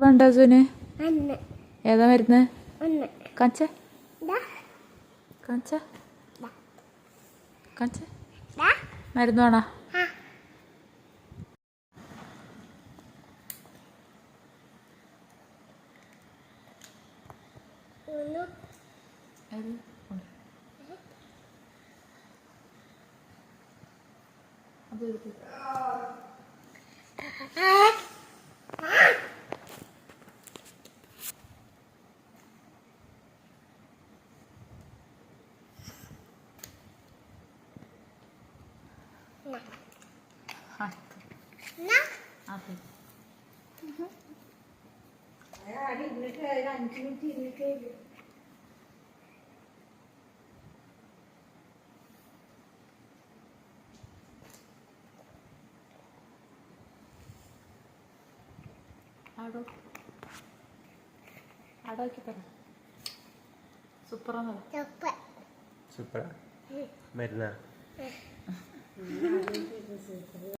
വേണ്ട സുന്. ഏതാ മരുന്ന്? കാച്ച കാച്ച ദാ. മരുന്ന് വേണോ? ആ. ഒന്ന്. ആടോ. ആടാക്കി പറ സൂപ്പറാണ് സൂപ്പറാ. മരുന്നാ?